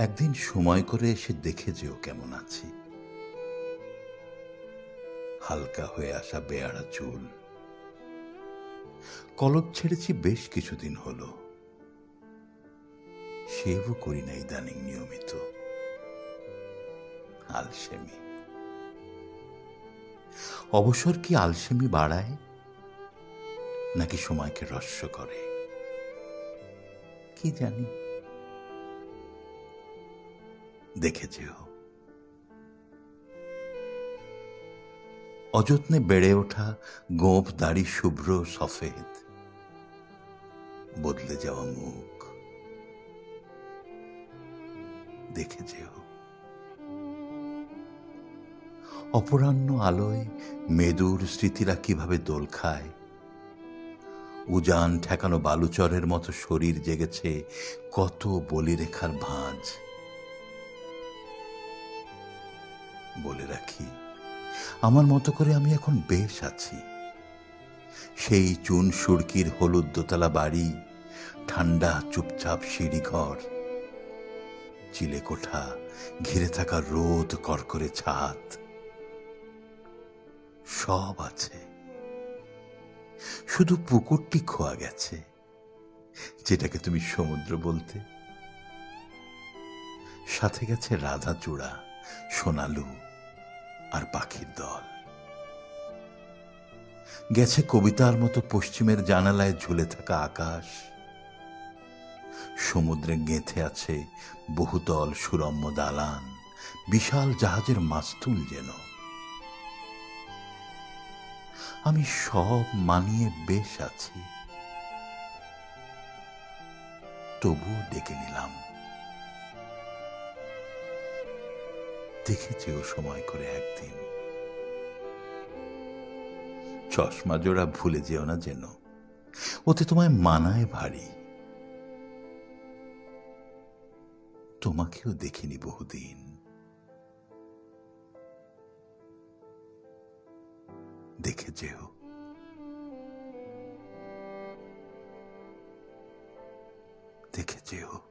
একদিন সময় করে এসে দেখে যেও কেমন আছি। হালকা হয়ে আসা বেয়ারা চুল। কলপ ছেড়েছি বেশ কিছুদিন হলো। সেও করি না ইদানিং নিয়মিত। আলসেমি। অবসর কি আলসেমি বাড়ায়? নাকি সময়কে রস্য করে? কি জানি। দেখে যেও। অযত্নে বেড়ে ওঠা গোপ দাড়ি শুভ্র সফেদ। বদলে যাওয়া মুখ। দেখে অপরাহ্ন আলোয় মেদুর স্মৃতিরা কীভাবে দোল খায়। উজান ঠেকানো বালুচরের মতো শরীর জেগেছে কত বলিরেখার ভাঁজ। বলে রাখি, আমার মতো করে আমি এখন বেশ আছি। সেই চুন সুরকির হলুদ দোতলা বাড়ি, ঠান্ডা চুপচাপ সিঁড়ি ঘর চিলে কোঠা ঘিরে থাকা রোদ করকরে ছাদ। সব আছে। শুধু পুকুরটি খোয়া গেছে, যেটাকে তুমি সমুদ্র বলতে। সাথে গেছে রাধা চূড়া সোনালু আর পাখির দল। গেছে কবিতার মতো পশ্চিমের জানালায় ঝুলে থাকা আকাশ। সমুদ্রে গেঁথে আছে বহুতল সুরম্য দালান, বিশাল জাহাজের মাস্তুল যেন। আমি সব মানিয়ে বেশ আছি। তবুও ডেকে নিলাম। দেখেছেও সময় করে একদিন। চশমা জোড়া ভুলে যেও না যেন, ওতে তোমায় মানায় ভারী। তোমাকেও দেখিনি বহুদিন। দেখে যেও দেখে যেও